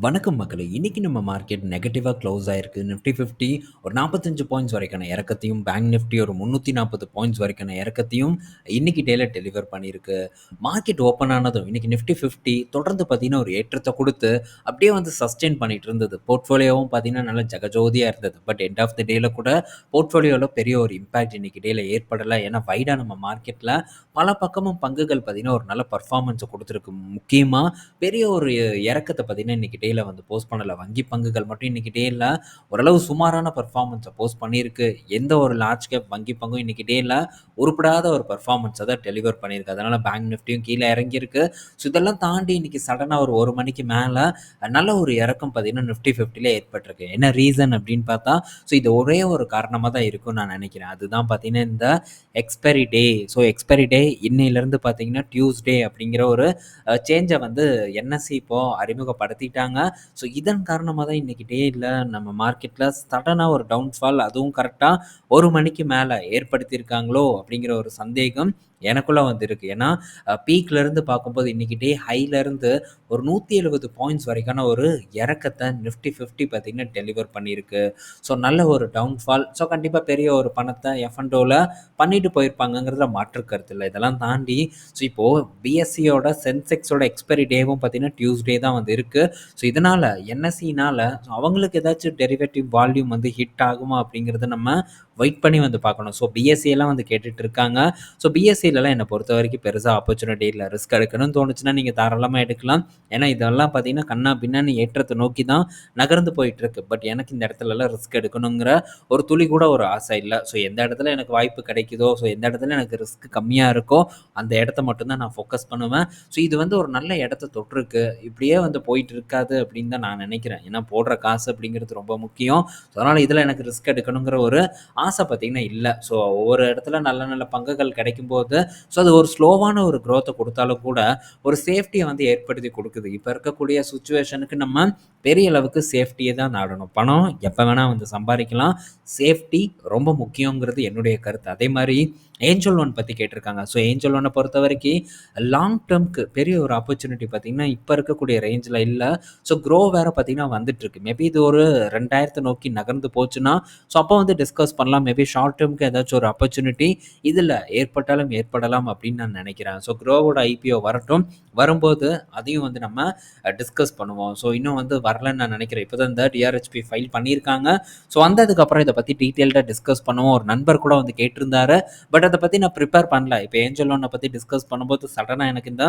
வணக்கம் மக்களை இன்றைக்கி நம்ம மார்க்கெட் நெகட்டிவாக க்ளோஸ் ஆயிருக்கு. நிஃப்டி 50 ஒரு 45 பாயிண்ட்ஸ் வரைக்கான இறக்கத்தையும், பேங்க் நிஃப்டி ஒரு 340 பாயிண்ட்ஸ் வரைக்கான இறக்கத்தையும் இன்னைக்கு டேல டெலிவர் பண்ணியிருக்கு. மார்க்கெட் ஓப்பன் ஆனதும் இன்னைக்கு நிஃப்டி 50 தொடர்ந்து பார்த்தீங்கன்னா, ஒரு ஏற்றத்தை கொடுத்து அப்படியே வந்து சஸ்டெயின் பண்ணிட்டு இருந்தது. போர்ட்ஃபோலியோவும் பார்த்தீங்கன்னா, நல்லா ஜகஜோதியாக இருந்தது. பட் எண்ட் ஆஃப் த டேல கூட போர்ட்ஃபோலியோவில் பெரிய ஒரு இம்பாக்ட் இன்னைக்கு டேல ஏற்படலை ஏன்னா வைடா நம்ம மார்க்கெட்டில் பல பக்கமும் பங்குகள் பார்த்தீங்கன்னா, ஒரு நல்ல பர்ஃபார்மன்ஸை கொடுத்துருக்கு முக்கியமாக பெரிய ஒரு இறக்கத்தை பார்த்தீங்கன்னா, இன்றைக்கி டேயில் வந்து போஸ்ட் பண்ணலை வங்கி பங்குகள் மட்டும் இன்றைக்கி டேயில் ஓரளவு சுமாரான பர்ஃபார்மன்ஸை போஸ்ட் பண்ணியிருக்கு. எந்த ஒரு லார்ஜ் கேப் வங்கி பங்கும் இன்றைக்கி டேயில் உருப்படாத ஒரு பர்ஃபார்மன்ஸை தான் டெலிவர் பண்ணியிருக்கு. அதனால் பேங்க் நிஃப்டியும் கீழே இறங்கியிருக்கு. ஸோ இதெல்லாம் தாண்டி இன்றைக்கி சடனாக ஒரு ஒரு மணிக்கு மேலே நல்ல ஒரு இறக்கம் பார்த்தீங்கன்னா, நிஃப்டி 50ல ஏற்பட்டிருக்கு. என்ன ரீசன் அப்படின்னு பார்த்தா, ஸோ இது ஒரே ஒரு காரணமாக தான் இருக்கும்னு நான் நினைக்கிறேன். அதுதான் பார்த்தீங்கன்னா, இந்த expiry day. So expiry day இன்னையிலேருந்து பார்த்தீங்கன்னா, டியூஸ்டே அப்படிங்கிற ஒரு சேஞ்சை வந்து என்எஸ்சி இப்போது அறிமுகப்படுத்திட்டாங்க. ஸோ இதன் காரணமா தான் இன்னைக்கு டேல நம்ம மார்க்கெட்ல சடனாக ஒரு டவுன்ஃபால் அதுவும் கரெக்டாக ஒரு மணிக்கு மேல ஏற்படுத்தியிருக்காங்களோ அப்படிங்கிற ஒரு சந்தேகம் எனக்குள்ள வந்துருக்கு ஏன்னா பீக்லேருந்து பார்க்கும்போது இன்னைக்கு டே ஹைலருந்து ஒரு 170 பாயிண்ட்ஸ் வரைக்கான ஒரு இறக்கத்தை நிஃப்டி 50 பார்த்தீங்கன்னா, டெலிவர் பண்ணியிருக்கு. ஸோ நல்ல ஒரு டவுன்ஃபால். ஸோ கண்டிப்பா பெரிய ஒரு பணத்தை எஃப் அண்ட் பண்ணிட்டு போயிருப்பாங்கங்கிறதுல மாற்று கருத்து இல்லை இதெல்லாம் தாண்டி ஸோ இப்போ பிஎஸ்சியோட சென்செக்ஸோட எக்ஸ்பைரி டேவும் பார்த்தீங்கன்னா, டியூஸ்டே தான் வந்து இருக்கு. ஸோ இதனால என்எஸ்இனால அவங்களுக்கு ஏதாச்சும் டெரிவேட்டிவ் வால்யூம் வந்து ஹிட் ஆகுமா அப்படிங்கிறத நம்ம வெயிட் பண்ணி வந்து பார்க்கணும். ஸோ பிஎஸ்சி எல்லாம் வந்து கேட்டுட்டு இருக்காங்க. ஸோ பிஎஸ்சிலலாம் என்னை பொறுத்த வரைக்கும் பெருசாக ஆப்பர்ச்சுனிட்டி இல்லை ரிஸ்க் எடுக்கணும்னு தோணுச்சுன்னா, நீங்கள் தாராளமாக எடுக்கலாம். ஏன்னா இதெல்லாம் பார்த்தீங்கன்னா, கண்ணா பின்னான்னு ஏற்றத்தை நோக்கி தான் நகர்ந்து போயிட்டுருக்கு. பட் எனக்கு இந்த இடத்துலலாம் ரிஸ்க் எடுக்கணுங்கிற ஒரு துளி கூட ஒரு ஆசை இல்லை ஸோ எந்த இடத்துல எனக்கு வாய்ப்பு கிடைக்குதோ, ஸோ எந்த இடத்துல எனக்கு ரிஸ்க் கம்மியாக இருக்கோ, அந்த இடத்த மட்டும்தான் நான் ஃபோக்கஸ் பண்ணுவேன். ஸோ இது வந்து ஒரு நல்ல இடத்த தொற்றுருக்கு இப்படியே வந்து போயிட்டு இருக்காது அப்படின்னு தான் நான் நினைக்கிறேன். ஏன்னா போடுற காசு அப்படிங்கிறது ரொம்ப முக்கியம். ஸோ அதனால் இதில் எனக்கு ரிஸ்க் எடுக்கணுங்கிற ஒரு ஆசை பார்த்தீங்கன்னா இல்லை ஸோ ஒவ்வொரு இடத்துல நல்ல நல்ல பங்குகள் கிடைக்கும் போது ஸோ அது ஒரு ஸ்லோவான ஒரு க்ரோத்தை கொடுத்தாலும் கூட, ஒரு சேஃப்டியை வந்து ஏற்படுத்தி கொடுக்குது இப்போ இருக்கக்கூடிய சுச்சுவேஷனுக்கு நம்ம பெரிய அளவுக்கு சேஃப்டியை தான் நாடணும். பணம் எப்போ வேணால் வந்து சம்பாதிக்கலாம் சேஃப்டி ரொம்ப முக்கியங்கிறது என்னுடைய கருத்து. அதே மாதிரி ஏஞ்சல் ஒன் பற்றி கேட்டிருக்காங்க. ஸோ ஏஞ்சல் ஒன்னை பொறுத்த வரைக்கும் லாங் டெர்ம்க்கு பெரிய ஒரு ஆப்பர்ச்சுனிட்டி பார்த்தீங்கன்னா, இப்போ இருக்கக்கூடிய ரேஞ்சில் இல்லை ஸோ க்ரோ வேறு பார்த்தீங்கன்னா வந்துட்டுருக்கு. மேபி இது ஒரு 2000 நோக்கி நகர்ந்து போச்சுன்னா, ஸோ அப்போ வந்து டிஸ்கஸ் பண்ணலாம். மேபி ஷார்ட் டேர்முக்கு ஏதாச்சும் ஒரு ஆப்பர்ச்சுனிட்டி இதில் ஏற்பட்டாலும் ஏற்படலாம் அப்படின்னு நான் நினைக்கிறேன். ஸோ க்ரோவோட ஐபிஓ வரட்டும். வரும்போது அதையும் வந்து நம்ம டிஸ்கஸ் பண்ணுவோம். ஸோ இன்னும் வந்து வரலன்னு நான் நினைக்கிறேன். இப்போ தான் இந்த டிஆர்ஹெச்பி ஃபைல் பண்ணியிருக்காங்க. ஸோ வந்ததுக்கப்புறம் இதை பற்றி டீட்டெயில்டாக டிஸ்கஸ் பண்ணுவோம். ஒரு நண்பர் கூட வந்து கேட்டிருந்தாரு. பட் அதை பற்றி நான் ப்ரிப்பேர் பண்ணல. இப்போ ஏஞ்சல் லோனை பற்றி டிஸ்கஸ் பண்ணும்போது சடனாக எனக்கு இந்த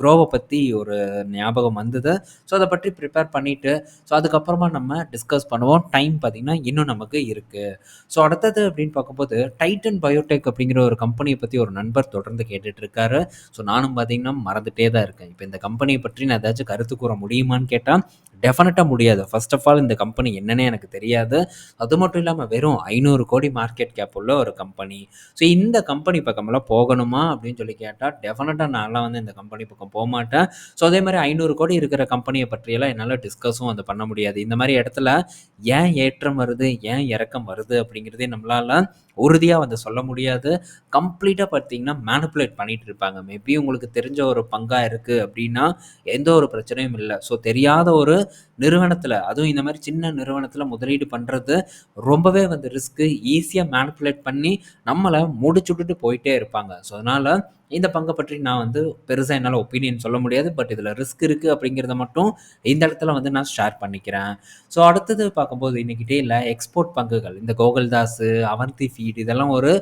க்ரோவை பற்றி ஒரு ஞாபகம் வந்தது. ஸோ அதை பற்றி ப்ரிப்பேர் பண்ணிட்டு, ஸோ அதுக்கப்புறமா நம்ம டிஸ்கஸ் பண்ணுவோம். டைம் பார்த்தீங்கன்னா, இன்னும் நமக்கு இருக்குது ஸோ அடுத்தது அப்படின்னு பார்க்கும்போது, டைட்டன் பயோடெக் அப்படிங்கிற ஒரு கம்பெனியை பற்றி ஒரு நண்பர் தொடர்ந்து கேட்டுட்டு இருக்காரு. ஸோ நானும் பார்த்தீங்கன்னா, மறந்துட்டே தான் இருக்கேன். இப்போ இந்த கம்பெனியை பற்றி நான் ஏதாச்சும் கருத்து கூற முடியுமான்னு கேட்டால் டெஃபினட்டாக முடியாது. ஃபர்ஸ்ட் ஆஃப் ஆல் இந்த கம்பெனி என்னன்னே எனக்கு தெரியாது. அது மட்டும் இல்லாமல் வெறும் ஐநூறு கோடி மார்க்கெட் கேப் உள்ள ஒரு கம்பெனி. ஸோ இந்த கம்பெனி பக்கமெல்லாம் போகணுமா அப்படின்னு சொல்லி கேட்டால் டெஃபினட்டாக நான்லாம் வந்து இந்த கம்பெனி பக்கம் போக மாட்டேன் ஸோ அதே மாதிரி ஐநூறு கோடி இருக்கிற கம்பெனியை பற்றியெல்லாம் என்னால் டிஸ்கஸும் வந்து பண்ண முடியாது. இந்த மாதிரி இடத்துல ஏன் ஏற்றம் வருது, ஏன் இறக்கம் வருது அப்படிங்கிறதே நம்மளால உறுதியாக வந்து சொல்ல முடியாது. கம்ப்ளீட்டாக பார்த்தீங்கன்னா, மேனுப்புலேட் பண்ணிட்டு இருப்பாங்க. மேபி உங்களுக்கு தெரிஞ்ச ஒரு பங்காக இருக்குது அப்படின்னா, எந்த ஒரு பிரச்சனையும் இல்லை ஸோ தெரியாத ஒரு நிறுவனத்துல, அதுவும் இந்த மாதிரி சின்ன நிறுவனத்துல முதலீடு பண்றது ரொம்பவே வந்து ரிஸ்க்கு ஈஸியா மேனிப்புலேட் பண்ணி நம்மளை முடிச்சு விட்டுட்டு போயிட்டே இருப்பாங்க. ஸோ அதனால இந்த பங்கை பற்றி நான் வந்து பெருசாக என்னால் ஒப்பீனியன் சொல்ல முடியாது. பட் இதில் ரிஸ்க் இருக்குது அப்படிங்கிறத மட்டும் இந்த இடத்துல வந்து நான் ஷேர் பண்ணிக்கிறேன். ஸோ அடுத்தது பார்க்கும்போது இன்னைக்கு இல்லை எக்ஸ்போர்ட் பங்குகள் இந்த கோகுல்தாஸ், அவந்தி ஃபீட் இதெல்லாம் ஒரு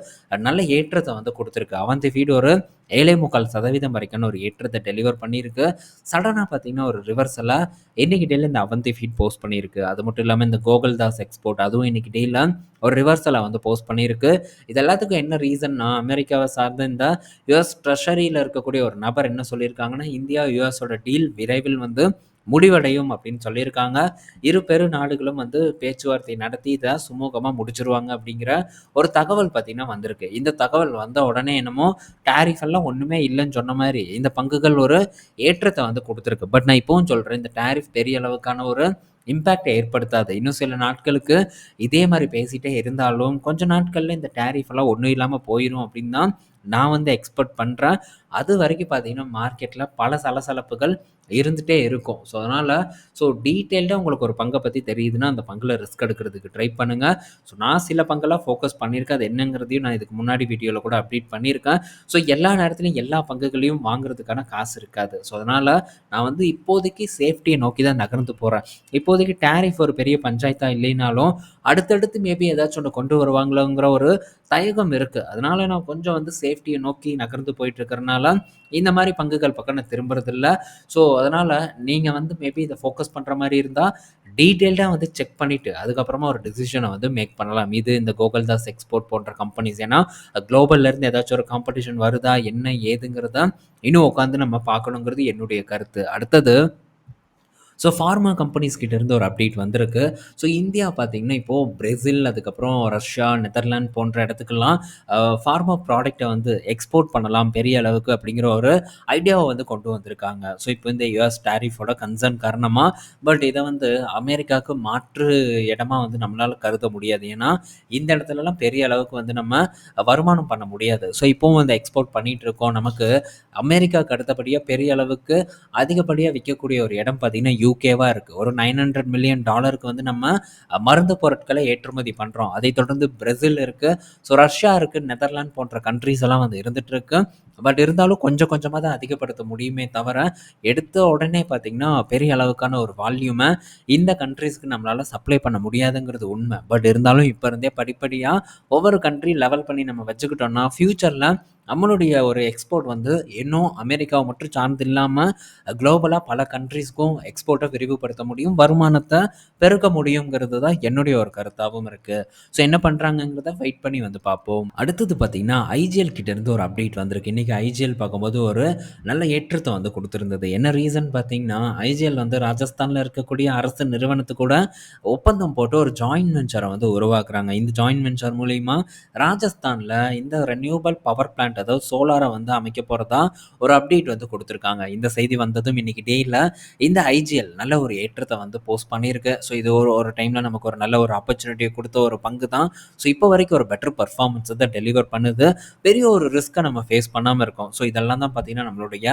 நல்ல ஏற்றத்தை வந்து கொடுத்துருக்கு அவந்தி ஃபீட் ஒரு 7.25% வரைக்கான ஒரு ஏற்றத்தை டெலிவர் பண்ணியிருக்கு. சடனாக பார்த்தீங்கன்னா, ஒரு ரிவர்சலா இன்னைக்கு டேயில் இந்த அவந்தி ஃபீட் போஸ்ட் பண்ணியிருக்கு. அது மட்டும் இல்லாமல் இந்த கோகுல்தாஸ் எக்ஸ்போர்ட் அதுவும் இன்னைக்கு டேயில் ஒரு ரிவர்சலை வந்து போஸ்ட் பண்ணியிருக்கு. இது எல்லாத்துக்கும் என்ன ரீசன்னா, அமெரிக்காவை சார்ந்த இந்த யுஎஸ் ட்ரெஷரியில் இருக்கக்கூடிய ஒரு நபர் என்ன சொல்லியிருக்காங்கன்னா, இந்தியா, யுஎஸோட டீல் விரைவில் வந்து முடிவடையும் அப்படின்னு சொல்லியிருக்காங்க. இரு பெரு நாடுகளும் வந்து பேச்சுவார்த்தை நடத்தி இதை சுமூகமாக முடிச்சிருவாங்க அப்படிங்கிற ஒரு தகவல் பார்த்தீங்கன்னா வந்திருக்கு. இந்த தகவல் வந்த உடனே என்னமோ டேரிஃப் எல்லாம் ஒன்றுமே இல்லைன்னு சொன்ன மாதிரி இந்த பங்குகள் ஒரு ஏற்றத்தை வந்து கொடுத்துருக்கு பட் நான் இப்போவும் சொல்கிறேன் இந்த டாரிஃப் பெரிய அளவுக்கான ஒரு இம்பேக்டை ஏற்படுத்தாது. இன்னும் சில நாட்களுக்கு இதே மாதிரி பேசிகிட்டே இருந்தாலும், கொஞ்ச நாட்களில் இந்த டேரிஃப் எல்லாம் ஒன்றும் இல்லாமல் போயிடும் அப்படின்னு தான் நான் வந்து எக்ஸ்பெக்ட் அது வரைக்கும் பார்த்தீங்கன்னா, மார்க்கெட்டில் பல சலசலப்புகள் இருந்துகிட்டே இருக்கும். ஸோ, அதனால் ஸோ டீட்டெயில்டாக உங்களுக்கு ஒரு பங்கை பற்றி தெரியுதுன்னா, அந்த பங்கில் ரிஸ்க் எடுக்கிறதுக்கு ட்ரை பண்ணுங்கள் ஸோ, நான் சில பங்கெல்லாம் ஃபோக்கஸ் பண்ணியிருக்கேன். அது என்னங்கிறதையும் நான் இதுக்கு முன்னாடி வீடியோவில் கூட அப்டேட் பண்ணியிருக்கேன். ஸோ, எல்லா நேரத்துலையும் எல்லா பங்குகளையும் வாங்குறதுக்கான காசு இருக்காது. ஸோ, அதனால் நான் வந்து இப்போதைக்கு சேஃப்டியை நோக்கி தான் நகர்ந்து போகிறேன் இப்போதைக்கு டேரிஃப் ஒரு பெரிய பஞ்சாயத்தாக இல்லைனாலும், அடுத்தடுத்து மேபி ஏதாச்சும் ஒன்று கொண்டு வருவாங்களோங்கிற ஒரு தயகம் இருக்குது அதனால் நான் கொஞ்சம் வந்து சேஃப்டியை நோக்கி நகர்ந்து போயிட்டு இருக்கிறனால, இந்த மாதிரி பங்குகள் பக்கம் நான் திரும்புறதில்ல. ஸோ, அதனால் நீங்கள் வந்து மேபி இதை ஃபோக்கஸ் பண்ணுற மாதிரி இருந்தால் டீட்டெயில்டாக வந்து செக் பண்ணிவிட்டு அதுக்கப்புறமா ஒரு டிசிஷனை வந்து மேக் பண்ணலாம். இது இந்த கோகுல்தாஸ் எக்ஸ்போர்ட் போன்ற கம்பெனிஸ். ஏன்னா, குளோபல்லேருந்து ஏதாச்சும் ஒரு காம்படிஷன் வருதா? என்ன ஏதுங்கிறத இன்னும் உட்காந்து நம்ம பார்க்கணுங்கிறது என்னுடைய கருத்து. அடுத்தது ஸோ, ஃபார்மா கம்பெனிஸ் கிட்டேருந்து ஒரு அப்டேட் வந்திருக்கு. ஸோ, இந்தியா பார்த்தீங்கன்னா, இப்போது பிரேசில், அதுக்கப்புறம் ரஷ்யா, நெதர்லாண்ட் போன்ற இடத்துக்கெல்லாம் ஃபார்மா ப்ராடக்டை வந்து எக்ஸ்போர்ட் பண்ணலாம் பெரிய அளவுக்கு அப்படிங்கிற ஒரு ஐடியாவை வந்து கொண்டு வந்திருக்காங்க. ஸோ, இப்போ இந்த யுஎஸ் டாரிஃபோட கன்சர்ன் காரணமாக பட் இதை வந்து அமெரிக்காவுக்கு மாற்று இடமா வந்து நம்மளால் கருத முடியாது. ஏன்னா, இந்த இடத்துலலாம் பெரிய அளவுக்கு வந்து நம்ம வருமானம் பண்ண முடியாது. ஸோ, இப்போவும் வந்து எக்ஸ்போர்ட் பண்ணிட்டு இருக்கோம். நமக்கு அமெரிக்காவுக்கு அடுத்தபடியாக பெரிய அளவுக்கு அதிகப்படியாக விற்கக்கூடிய ஒரு இடம் பார்த்தீங்கன்னா, யூகேவாக இருக்குது ஒரு $900,000,000க்கு வந்து நம்ம மருந்து பொருட்களை ஏற்றுமதி பண்ணுறோம் அதைத் தொடர்ந்து பிரேசில் இருக்குது ஸோ, ரஷ்யா இருக்கு, நெதர்லாண்ட் போன்ற கண்ட்ரீஸ் எல்லாம் வந்து இருந்துட்டு இருக்கு. பட் இருந்தாலும் கொஞ்சம் கொஞ்சமாக தான் அதிகப்படுத்த முடியுமே தவிர, எடுத்த உடனே பார்த்தீங்கன்னா, பெரிய அளவுக்கான ஒரு வால்யூமை இந்த கண்ட்ரீஸ்க்கு நம்மளால் சப்ளை பண்ண முடியாதுங்கிறது உண்மை. பட் இருந்தாலும் இப்போ இருந்தே படிப்படியாக ஒவ்வொரு கண்ட்ரி லெவல் பண்ணி நம்ம வச்சுக்கிட்டோம்னா, ஃப்யூச்சரில் நம்மளுடைய ஒரு எக்ஸ்போர்ட் வந்து இன்னும் அமெரிக்காவை மட்டும் சார்ந்து இல்லாமல் குளோபலாக பல கண்ட்ரீஸ்க்கும் எக்ஸ்போர்ட்டை விரிவுபடுத்த முடியும். வருமானத்தை பெருக்க முடியுங்கிறது தான் என்னுடைய ஒரு கருத்தாகவும் இருக்குது ஸோ, என்ன பண்ணுறாங்கங்கிறத வெயிட் பண்ணி வந்து பார்ப்போம். அடுத்தது பார்த்தீங்கன்னா, ஐஜிஎல் கிட்டேருந்து ஒரு அப்டேட் வந்திருக்கு. இன்றைக்கி ஐஜிஎல் பார்க்கும்போது ஒரு நல்ல ஏற்றத்தை வந்து கொடுத்துருந்தது என்ன ரீசன் பார்த்தீங்கன்னா, ஐஜிஎல் வந்து ராஜஸ்தானில் இருக்கக்கூடிய அரசு நிறுவனத்து கூட ஒப்பந்தம் போட்டு ஒரு ஜாயின்ட் வெஞ்சரை வந்து உருவாக்குறாங்க. இந்த ஜாயின்ட் வெஞ்சர் மூலிமா ராஜஸ்தானில் இந்த ரெனியூவபிள் பவர் பிளான்ட் அதாவது சோலாரை வந்து அமைக்க போகிறதா ஒரு அப்டேட் வந்து கொடுத்துருக்காங்க இந்த செய்தி வந்ததும் இன்னைக்கு டேயில் இந்த ஐஜிஎல் நல்ல ஒரு ஏற்றத்தை வந்து போஸ்ட் பண்ணியிருக்கு. ஸோ, இது ஒரு ஒரு டைமில் நமக்கு ஒரு நல்ல ஒரு ஆப்பர்ச்சுனிட்டியை கொடுத்த ஒரு பங்கு தான். ஸோ, இப்போ வரைக்கும் ஒரு பெட்டர் பர்ஃபார்மன்ஸ் தான் டெலிவர் பண்ணுது. பெரிய ஒரு ரிஸ்க்கை நம்ம ஃபேஸ் பண்ணாமல் இருக்கோம். ஸோ, இதெல்லாம் தான் பார்த்தீங்கன்னா, நம்மளுடைய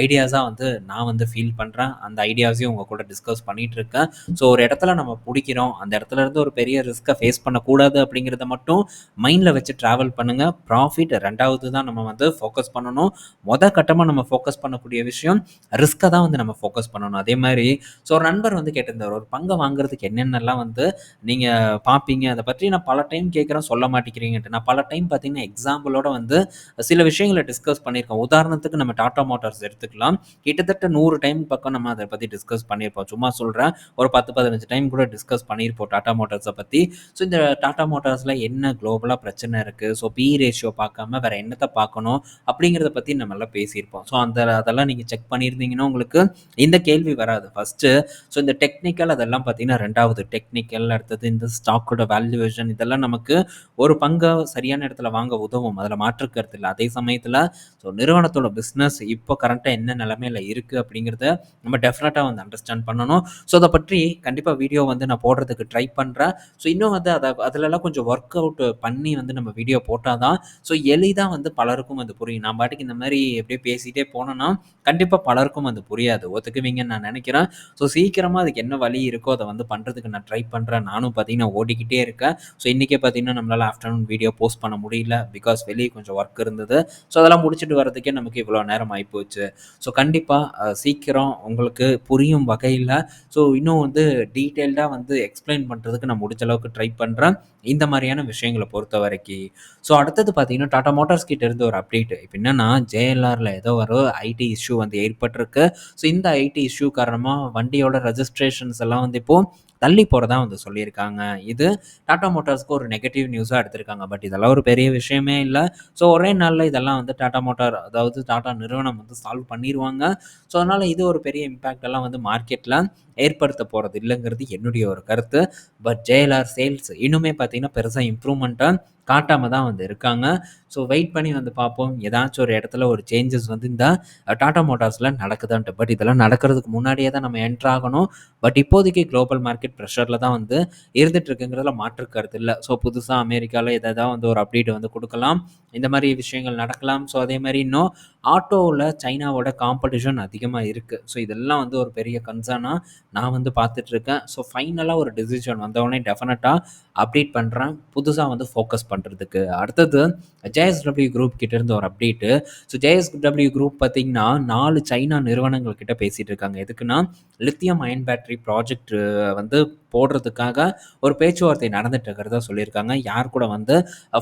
ஐடியாஸாக வந்து நான் வந்து ஃபீல் பண்ணுறேன் அந்த ஐடியாஸையும் உங்கள் கூட டிஸ்கஸ் பண்ணிகிட்டு இருக்கேன். ஸோ, ஒரு இடத்துல நம்ம பிடிக்கிறோம் அந்த இடத்துல இருந்து ஒரு பெரிய ரிஸ்க்கை ஃபேஸ் பண்ணக்கூடாது அப்படிங்கிறத மட்டும் மைண்டில் வச்சு ட்ராவல் பண்ணுங்கள் ப்ராஃபிட் ரெண்டாவது தான் நம்ம வந்து ஃபோக்கஸ் பண்ணணும். மொதல் கட்டமாக நம்ம ஃபோக்கஸ் பண்ணக்கூடிய விஷயம் ரிஸ்க்கை தான் வந்து நம்ம ஃபோக்கஸ் பண்ணணும். அதே மாதிரி ஸோ, ஒரு நண்பர் வந்து கேட்டிருந்தார் ஒரு பங்கை வாங்குறதுக்கு என்னென்னலாம் வந்து நீங்கள் பார்ப்பீங்க? அதை பற்றி நான் பல டைம் கேட்குறேன் சொல்ல மாட்டேங்கிறீங்கன்ட்டு. நான் பல டைம் பார்த்தீங்கன்னா, எக்ஸாம்பிளோட வந்து சில விஷயங்கள டிஸ்கஸ் பண்ணியிருக்கோம். உதாரணத்துக்கு நம்ம டாட்டா மோட்டார்ஸ் எடுத்துக்கலாம். கிட்டத்தட்ட நூறு டைம் பக்கம் நம்ம அதை பற்றி டிஸ்கஸ் பண்ணியிருப்போம். சும்மா சொல்கிறேன் ஒரு 10, 15 டைம் கூட டிஸ்கஸ் பண்ணியிருப்போம் டாட்டா மோட்டார்ஸை பற்றி ஸோ, இந்த டாட்டா மோட்டார்ஸில் என்ன குளோபலாக பிரச்சனை இருக்குது ஸோ, பி ரேஷியோ பார்க்காம வேறு என்னத்தை பார்க்கணும்? அப்படிங்கிறத நம்ம எல்லாம் பேசியிருப்போம். ஸோ, அந்த அதெல்லாம் நீங்கள் செக் பண்ணியிருந்தீங்கன்னா, உங்களுக்கு இந்த கேள்வி வராது. ஃபஸ்ட்டு ஸோ, இந்த டெக்னிக்கல் அதெல்லாம் பார்த்தீங்கன்னா ரெண்டாவது டெக்னிக்கல் அடுத்தது இந்த ஸ்டாக்கோட வேல்யூவேஷன் இதெல்லாம் நமக்கு ஒரு பங்கை சரியான இடத்துல வாங்க உதவும். அதில் மாற்று கருத்து அதே சமயத்தில் ஸோ, நிறுவனத்தோட பிஸ்னஸ் இப்போ கரண்ட்டாக என்ன நிலமையில இருக்கு அப்படிங்கிறத நம்ம டெஃபினட்டாக வந்து அண்டர்ஸ்டாண்ட் பண்ணணும். ஸோ, அதை பற்றி கண்டிப்பாக வீடியோ வந்து நான் போடுறதுக்கு ட்ரை பண்ணுறேன் ஸோ, இன்னும் வந்து அதை அதிலலாம் கொஞ்சம் ஒர்க் அவுட் பண்ணி வந்து நம்ம வீடியோ போட்டால் தான் ஸோ, எளிதாக வந்து பலருக்கும் அது புரியும். நான் பாட்டுக்கு இந்த மாதிரி அப்படியே பேசிகிட்டே போனேன்னா, கண்டிப்பாக பலருக்கும் அது புரியாது. ஒத்துக்குவீங்கன்னு நான் நினைக்கிறேன் ஸோ, சீக்கிரமாக அதுக்கு என்ன வழி இருக்கோ அதை வந்து பண்ணுறதுக்கு நான் ட்ரை பண்ணுறேன் நானும் பார்த்தீங்கன்னா, ஓடிக்கிட்டே இருக்கேன். ஸோ, இன்றைக்கே பார்த்தீங்கன்னா, நம்மளால் ஆஃப்டர்நூன் வீடியோ போஸ்ட் பண்ண முடியல. பிகாஸ் வெளியே கொஞ்சம் ஒர்க் இருந்தது. ஸோ, அதெல்லாம் முடிச்சுட்டு வரதுக்கே நமக்கு இவ்வளோ நேரம் ஆயிப்போச்சு. ஸோ, கண்டிப்பாக சீக்கிரம் உங்களுக்கு புரியும் வகையில் ஸோ, இன்னும் வந்து டீட்டெயில்டாக வந்து எக்ஸ்ப்ளைன் பண்ணுறதுக்கு நான் முடிஞ்ச அளவுக்கு ட்ரை பண்ணுறேன் இந்த மாதிரியான விஷயங்களை பொறுத்த வரைக்கும் ஸோ, அடுத்தது பார்த்தீங்கன்னா, டாடா மோட்டார்ஸ் கிட்ட இருந்து ஒரு அப்டேட். இப்போ என்னன்னா, ஜேஎல்ஆரில் ஏதோ ஒரு ஐடி இஷ்யூ வந்து ஏற்பட்டிருக்கு. ஸோ, இந்த ஐடி இஷ்யூ காரணமாக வண்டியோட ரெஜிஸ்ட்ரேஷன்ஸ் எல்லாம் வந்து இப்போது தள்ளி போகிறதா வந்து சொல்லியிருக்காங்க. இது டாடா மோட்டார்ஸ்க்கு ஒரு நெகட்டிவ் நியூஸாக எடுத்திருக்காங்க. பட் இதெல்லாம் ஒரு பெரிய விஷயமே இல்லை ஸோ, ஒரே நாளில் இதெல்லாம் வந்து டாடா மோட்டார் அதாவது டாடா நிறுவனம் வந்து சால்வ் பண்ணிடுவாங்க ஸோ, அதனால் இது ஒரு பெரிய இம்பேக்ட் எல்லாம் வந்து மார்க்கெட்டில் ஏற்படுத்த போகிறது இல்லைங்கிறது என்னுடைய ஒரு கருத்து. பட் ஜேஎல்ஆர் சேல்ஸ் இன்னுமே பார்த்தீங்கன்னா, பெருசாக இம்ப்ரூவ்மெண்ட்டாக காட்டாமல் தான் வந்து இருக்காங்க. ஸோ, வெயிட் பண்ணி வந்து பார்ப்போம். ஏதாச்சும் ஒரு இடத்துல ஒரு சேஞ்சஸ் வந்து இந்த டாடா மோட்டார்ஸில் நடக்குதான்ட்டு. பட் இதெல்லாம் நடக்கிறதுக்கு முன்னாடியே தான் நம்ம என்ட்ரு ஆகணும். பட் இப்போதைக்கு குளோபல் மார்க்கெட் ப்ரெஷரில் தான் வந்து இருந்துட்டு இருக்குங்கிறதுல மாற்று கருத்து ஸோ, புதுசாக அமெரிக்காவில் எதாவது வந்து ஒரு அப்டேட் வந்து கொடுக்கலாம் இந்த மாதிரி விஷயங்கள் நடக்கலாம். ஸோ, அதே மாதிரி இன்னும் ஆட்டோவில் சைனாவோட காம்படிஷன் அதிகமாக இருக்குது ஸோ இதெல்லாம் வந்து ஒரு பெரிய கன்சர்னாக நான் வந்து பார்த்துட்ருக்கேன். ஸோ ஃபைனலாக ஒரு டிசிஷன் வந்தவொடனே டெஃபினட்டாக அப்டேட் பண்ணுறேன் புதுசாக வந்து ஃபோக்கஸ் பண்ணுறதுக்கு அடுத்தது ஜேஎஸ்டபிள்யூ குரூப் கிட்டேருந்து ஒரு அப்டேட்டு ஸோ ஜேஎஸ்டபிள்யூ குரூப் பார்த்திங்கன்னா நாலு சைனா நிறுவனங்கள் கிட்ட பேசிகிட்டு இருக்காங்க எதுக்குன்னா லித்தியம் அயன் பேட்டரி ப்ராஜெக்ட் வந்து போடுறதுக்காக ஒரு பேச்சுவார்த்தை நடந்துட்டு இருக்கிறதா சொல்லியிருக்காங்க. யார் கூட வந்து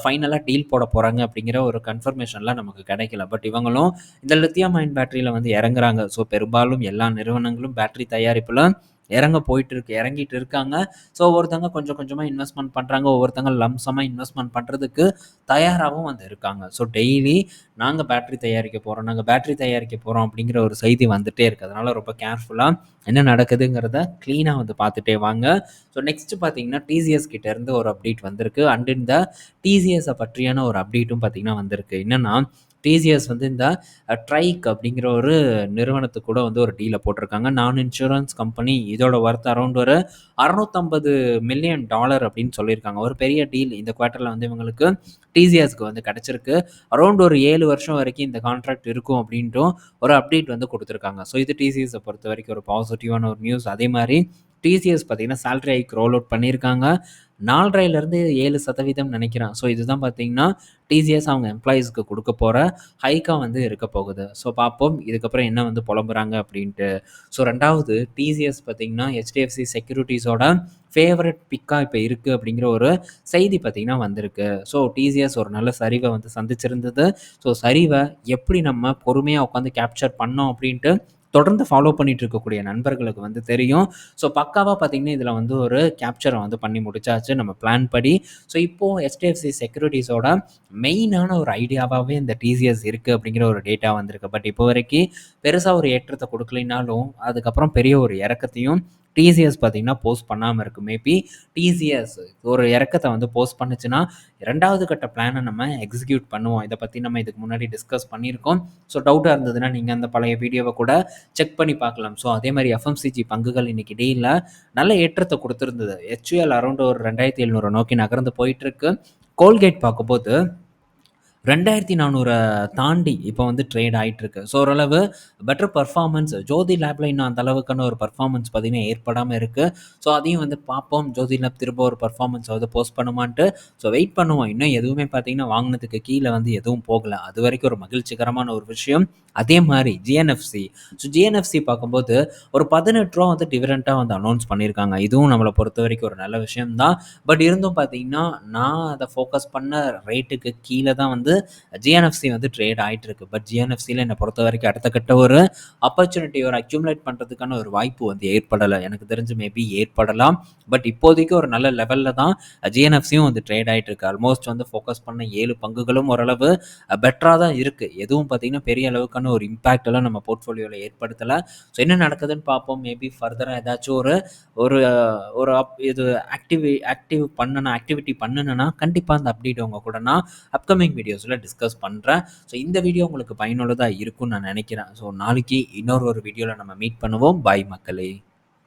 ஃபைனலாக டீல் போட போகிறாங்க அப்படிங்கிற ஒரு கன்ஃபர்மேஷன்லாம் நமக்கு கிடைக்கல. பட் இவங்களும் இந்த லித்தியம் அயன் பேட்டரியில் வந்து இறங்குறாங்க. ஸோ பெரும்பாலும் எல்லா நிறுவனங்களும் பேட்டரி தயாரிப்பில் இறங்க போயிட்டு இருக்கு இறங்கிட்டு இருக்காங்க. ஸோ ஒவ்வொருத்தங்க கொஞ்சம் கொஞ்சமாக இன்வெஸ்ட்மெண்ட் பண்ணுறாங்க ஒவ்வொருத்தவங்க லம்சமாக இன்வெஸ்ட்மெண்ட் பண்ணுறதுக்கு தயாராகவும் வந்து இருக்காங்க. ஸோ டெய்லி நாங்கள் பேட்ரி தயாரிக்க போகிறோம் நாங்கள் பேட்ரி தயாரிக்க போகிறோம் அப்படிங்கிற ஒரு செய்தி வந்துகிட்டே இருக்குது அதனால் ரொம்ப கேர்ஃபுல்லாக என்ன நடக்குதுங்கிறத க்ளீனாக வந்து பார்த்துட்டே வாங்க. ஸோ நெக்ஸ்ட்டு பார்த்தீங்கன்னா டிசிஎஸ் கிட்டேருந்து ஒரு அப்டேட் வந்திருக்கு. அண்ட் இந்த டிசிஎஸை பற்றியான ஒரு அப்டேட்டும் பார்த்திங்கன்னா வந்திருக்கு. என்னென்னா டிசிஎஸ் வந்து இந்த ட்ரைக் அப்படிங்கிற ஒரு நிறுவனத்துக்கு கூட வந்து ஒரு டீலை போட்டிருக்காங்க. நான் இன்சூரன்ஸ் கம்பெனி இதோட ஒர்த் அரௌண்ட் ஒரு அறநூற்றம்பது மில்லியன் டாலர் அப்படின்னு சொல்லியிருக்காங்க. ஒரு பெரிய டீல் இந்த குவார்ட்டரில் வந்து இவங்களுக்கு டிசிஎஸ்க்கு வந்து கிடச்சிருக்கு. அரௌண்ட் ஒரு ஏழு வருஷம் வரைக்கும் இந்த கான்ட்ராக்ட் இருக்கும் அப்படின்ட்டும் ஒரு அப்டேட் வந்து கொடுத்துருக்காங்க. ஸோ இது டிசிஎஸை பொறுத்த வரைக்கும் ஒரு பாசிட்டிவான ஒரு நியூஸ் அதே மாதிரி டிசிஎஸ் பார்த்தீங்கன்னா சேலரி ஹைக் ரோல் அவுட் பண்ணியிருக்காங்க. நாலரைலேருந்து ஏழு சதவீதம் நினைக்கிறேன். ஸோ இதுதான் பார்த்தீங்கன்னா டிசிஎஸ் அவங்க எம்ப்ளாயீஸ்க்கு கொடுக்க போகிற ஹைக்காக வந்து இருக்க போகுது. ஸோ பார்ப்போம். இதுக்கப்புறம் என்ன வந்து புலம்புறாங்க அப்படின்ட்டு. ஸோ ரெண்டாவது டிசிஎஸ் பார்த்திங்கன்னா ஹெச்டிஎஃப்சி செக்யூரிட்டிஸோட ஃபேவரட் பிக்காக இப்போ இருக்குது அப்படிங்கிற ஒரு செய்தி பார்த்திங்கன்னா வந்திருக்கு. ஸோ டிசிஎஸ் ஒரு நல்ல சரிவை வந்து சந்திச்சிருந்தது. ஸோ சரிவை எப்படி நம்ம பொறுமையாக உட்காந்து கேப்சர் பண்ணோம் அப்படின்ட்டு தொடர்ந்து ஃபாலோ பண்ணிட்டு இருக்கக்கூடிய நண்பர்களுக்கு வந்து தெரியும். ஸோ பக்காவாக பார்த்தீங்கன்னா இதில் வந்து ஒரு கேப்சரை வந்து பண்ணி முடிச்சாச்சு நம்ம பிளான் படி. ஸோ இப்போது எஸ்டிஎஃப்சி செக்யூரிட்டிஸோட மெயினான ஒரு ஐடியாவாகவே இந்த டிசிஎஸ் இருக்குது அப்படிங்கிற ஒரு டேட்டா வந்திருக்கு. பட் இப்போ வரைக்கும் பெருசாக ஒரு ஏற்றத்தை கொடுக்கலினாலும் அதுக்கப்புறம் பெரிய ஒரு இறக்கத்தையும் டிசிஎஸ் பார்த்திங்கன்னா போஸ்ட் பண்ணாமல் இருக்குது மேபி டிசிஎஸ் ஒரு இறக்கத்தை வந்து போஸ்ட் பண்ணுச்சுன்னா ரெண்டாவது கட்ட பிளானை நம்ம எக்ஸிக்யூட் பண்ணுவோம். இதை பற்றி நம்ம இதுக்கு முன்னாடி டிஸ்கஸ் பண்ணியிருக்கோம். ஸோ டவுட்டாக இருந்ததுன்னா நீங்கள் அந்த பழைய வீடியோவை கூட செக் பண்ணி பார்க்கலாம். ஸோ அதே மாதிரி எஃப்எம்சிஜி பங்குகள் இன்றைக்கி டெய்லியில் நல்ல ஏற்றத்தை கொடுத்துருந்தது. ஹெச்யூஎல் அரௌண்ட் ஒரு ரெண்டாயிரத்தி எழுநூறு நோக்கி நகர்ந்து போயிட்டுருக்கு கோல்கேட் பார்க்கும்போது ரெண்டாயிரத்தி நானூறை தாண்டி இப்போ வந்து ட்ரேட் ஆகிட்டுருக்கு ஸோ ஓரளவு பெட்டர் பர்ஃபார்மன்ஸ் ஜோதி லேபில் இன்னும் அந்த அளவுக்கான ஒரு பர்ஃபார்மன்ஸ் பார்த்தீங்கன்னா ஏற்படாமல் இருக்குது ஸோ அதையும் வந்து பார்ப்போம். ஜோதி லேப் திரும்ப ஒரு பர்ஃபார்மன்ஸ் வந்து போஸ்ட் பண்ணுமான்ட்டு. ஸோ வெயிட் பண்ணுவோம். இன்னும் எதுவுமே பார்த்தீங்கன்னா வாங்கினதுக்கு கீழே வந்து எதுவும் போகலை. அது வரைக்கும் ஒரு மகிழ்ச்சிகரமான ஒரு விஷயம். அதே மாதிரி ஜிஎன்எஃப்சி ஸோ ஜிஎன்எஃப்சி பார்க்கும்போது ஒரு பதினெட்டு ரூபா வந்து டிஃபரெண்ட்டாக வந்து அனௌன்ஸ் பண்ணியிருக்காங்க. இதுவும் நம்மளை பொறுத்த வரைக்கும் ஒரு நல்ல விஷயம் தான் பட் இருந்தும் பார்த்தீங்கன்னா நான் அதை ஃபோக்கஸ் பண்ண ரேட்டுக்கு கீழே தான் வந்து ஜிஎன்எஃப்சி வந்து ட்ரேட் ஆகிட்டு இருக்கு பட் ஜிஎன்எஃப்சியில் என்னை பொறுத்த வரைக்கும் அடுத்த கட்ட ஒரு ஆப்பர்ச்சுனிட்டி ஒரு அக்யூமுலேட் பண்ணுறதுக்கான ஒரு வாய்ப்பு வந்து ஏற்படலை. எனக்கு தெரிஞ்சு மேபி ஏற்படலாம். பட் இப்போதைக்கு ஒரு நல்ல லெவலில் தான் ஜிஎன்எஃப்சியும் வந்து ட்ரேட் ஆகிட்டு இருக்கு ஆல்மோஸ்ட் வந்து ஃபோக்கஸ் பண்ண ஏழு பங்குகளும் ஓரளவு பெட்டராக தான் இருக்குது எதுவும் பார்த்திங்கன்னா பெரிய அளவுக்கான ஒரு இம்பேக்ட் எல்லாம் நம்ம போர்ட்ஃபோலியோவில் ஏற்படுத்தலை. ஸோ என்ன நடக்குதுன்னு பார்ப்போம். மேபி ஃபர்தராக ஏதாச்சும் ஒரு ஒரு ஒரு அப் இது ஆக்டிவி ஆக்டிவ் பண்ணணும் ஆக்டிவிட்டி பண்ணணும்னா கண்டிப்பாக அந்த அப்டேட் உங்கள் கூட நான் அப்கமிங் வீடியோஸில் டிஸ்கஸ் பண்ணுறேன் ஸோ இந்த வீடியோ உங்களுக்கு பயனுள்ளதாக இருக்கும்னு நான் நினைக்கிறேன். ஸோ நாளைக்கு இன்னொரு ஒரு வீடியோவில் நம்ம மீட் பண்ணுவோம். பாய் மக்களே.